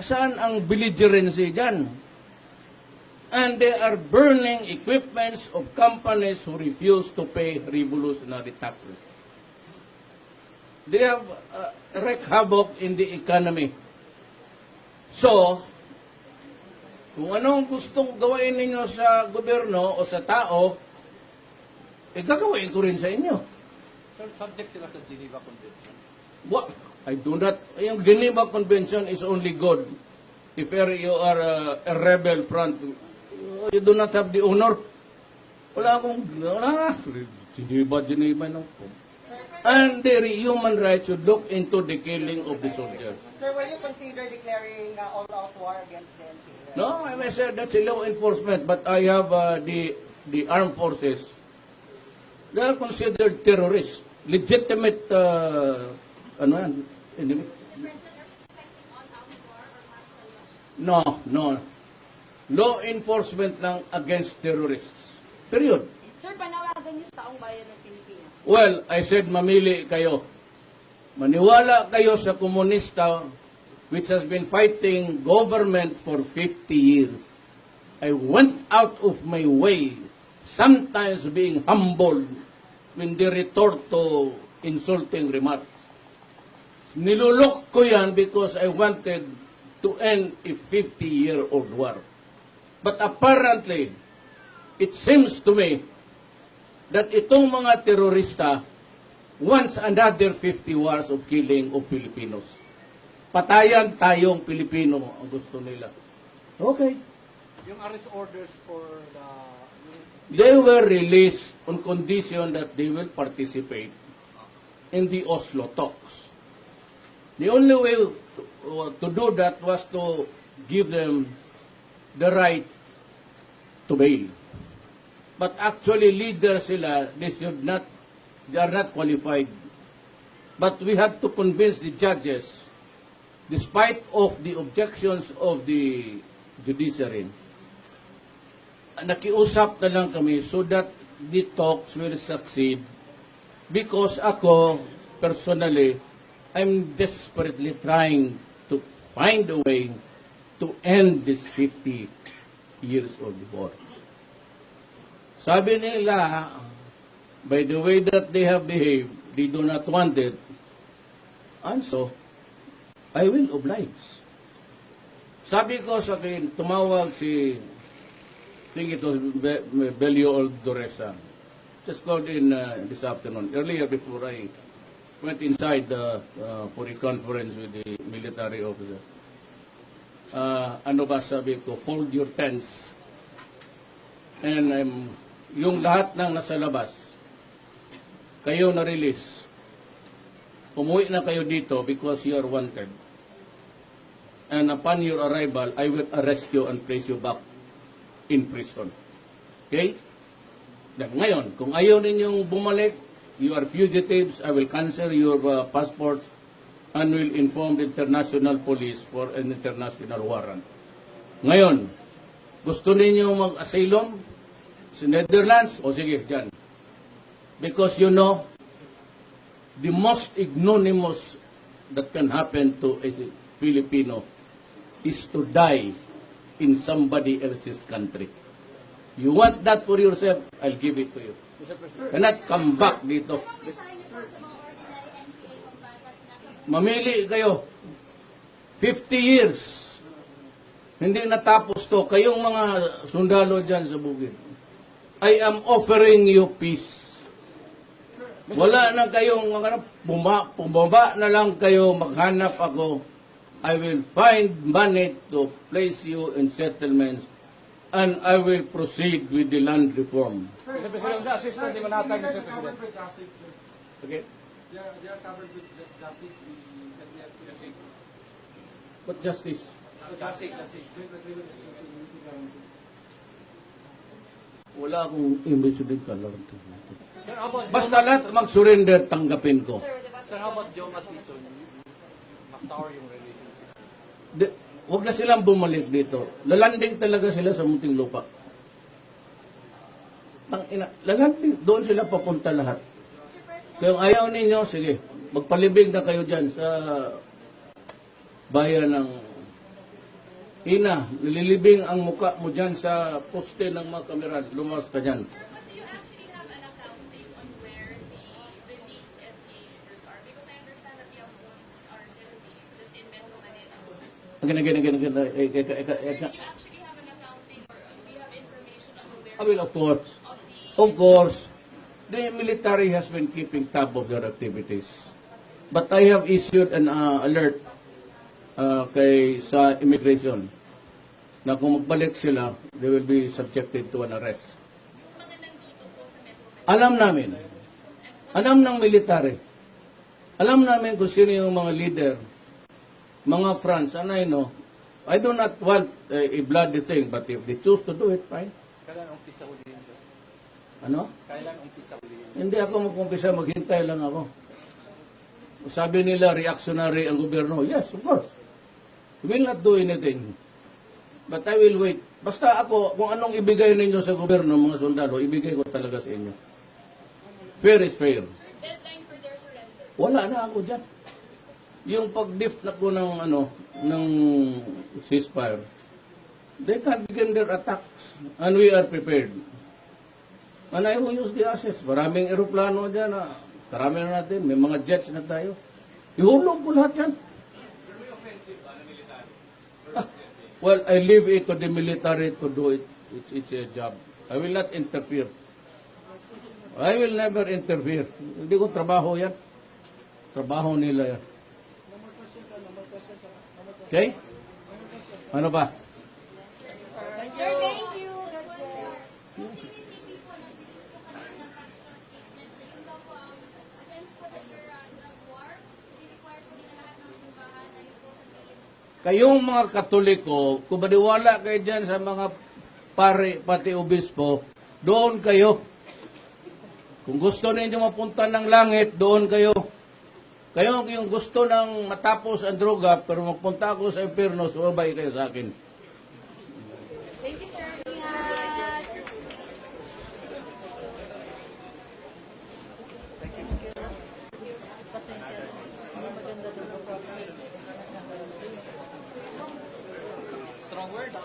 saan ang belligerency dyan? And they are burning equipments of companies who refuse to pay revolutionary taxes. They have uh, wreaked havoc in the economy. So, kung anong gustong gawain ninyo sa gobyerno o sa tao, eh gagawin ko rin sa inyo. Sir, subject sila sa Geneva Convention. What? I do not. Yung Geneva Convention is only good if you are a, a rebel front. You do not have the honor. Wala akong, wala. Geneva, Geneva, no. And the human rights should look into the killing of the soldiers. Sir, will you consider declaring uh, all-out war against the NPA? No, I may say that's a law enforcement, but I have uh, the the armed forces. They are considered terrorists, legitimate. Uh, ano yan? No, no. Law enforcement lang against terrorists. Period. Sir, panawagan niyo sa taong bayan ng Pilipinas. Well, I said mamili kayo. Maniwala kayo sa komunista which has been fighting government for 50 years. I went out of my way, sometimes being humbled when they retort to insulting remarks. Nilulok ko yan because I wanted to end a 50-year-old war. But apparently, it seems to me that itong mga terorista wants another 50 wars of killing of Filipinos. Patayan tayong Pilipino ang gusto nila. Okay. Yung arrest orders for the... They were released on condition that they will participate in the Oslo talks. The only way to, to do that was to give them the right to bail. But actually, leaders sila, they should not, they are not qualified. But we had to convince the judges, despite of the objections of the judiciary, nakiusap na lang kami so that the talks will succeed. Because ako, personally, I'm desperately trying to find a way to end this 50 years old war. Sabi nila, by the way that they have behaved, they do not want it. And so, I will oblige. Sabi ko sa akin, tumawag si, I think it was Be- Belio Oldoresa. Just called in uh, this afternoon, earlier before I went inside uh, uh, for a conference with the military officer. Uh, ano ba sabi ko, fold your tents. And um, yung lahat ng nasa labas, kayo na-release. Umuwi na kayo dito because you are wanted. And upon your arrival, I will arrest you and place you back in prison. Okay? Ngayon, kung ayaw ninyong bumalik, you are fugitives, I will cancel your uh, passports and will inform the international police for an international warrant. Ngayon, gusto ninyo mag-asylum sa Netherlands? O sige, dyan. Because you know, the most ignominious that can happen to a Filipino is to die in somebody else's country. You want that for yourself, I'll give it to you. Cannot come back dito. Mamili kayo. 50 years. Hindi natapos to. Kayong mga sundalo dyan sa bukid. I am offering you peace. Wala na kayong mga buma, bumaba na lang kayo, maghanap ako. I will find money to place you in settlements and I will proceed with the land reform. Mr. President, sa assistant ni Manatag, Mr. President. Okay? They are, they are covered with the Dasik. What justice? Unity guarantee. Wala akong. Sir, how about, Basta lahat mag-surrender, tanggapin ko. sir, how about Joma season? Mas sour yung relationship. Huwag na silang bumalik dito. Lalanding talaga sila sa munting lupa. Tang ina, lalanding, doon sila papunta lahat. Kaya ayaw ninyo, sige, magpalibig na kayo dyan sa bayan ng Ina, nililibing ang muka mo dyan sa poste ng mga kamera. Lumas ka dyan. Sir, but do you actually have an accounting on where the released and theaters are? Because I understand that the episodes are still being just in Metro Manila. Again, again, again, again. Eh, eh, eh, eh, Sir, eh, do you actually have an accounting or uh, do you have information on the I mean, of course. of course, the military has been keeping tab of their activities. But I have issued an uh, alert uh, kay sa immigration na kung magbalik sila, they will be subjected to an arrest. Alam namin. Alam ng military. Alam namin kung sino yung mga leader, mga France, and I know, I do not want uh, a bloody thing, but if they choose to do it, fine. Kailan umpisa ulihin, sir? Ano? Kailan umpisa ulihin? Hindi ako magkumpisa, maghintay lang ako. Sabi nila, reactionary ang gobyerno. Yes, of course. We will not do anything. But I will wait. Basta ako, kung anong ibigay ninyo sa gobyerno, mga sundalo, ibigay ko talaga sa inyo. Fair is fair. Deadline for their surrender. Wala na ako dyan. Yung pag-lift na ko ng, ano, ng ceasefire, they can begin their attacks. And we are prepared. And I will use the assets. Maraming eroplano dyan. Ah. Karami na natin. May mga jets na tayo. Ihulog ko lahat yan. Ah, well, I leave it to the military to do it. It's, it's a job. I will not interfere. I will never interfere. Hindi ko trabaho yan. Trabaho nila yan. Okay? Ano ba? Sir, thank you. Kayong mga katoliko, kung maniwala kayo dyan sa mga pare, pati obispo, doon kayo. Kung gusto ninyo mapunta ng langit, doon kayo. Kayo yung gusto ng matapos ang droga, pero magpunta ako sa impyerno, sumabay kayo sa akin. Thank you, sir. Ingat. Strong words.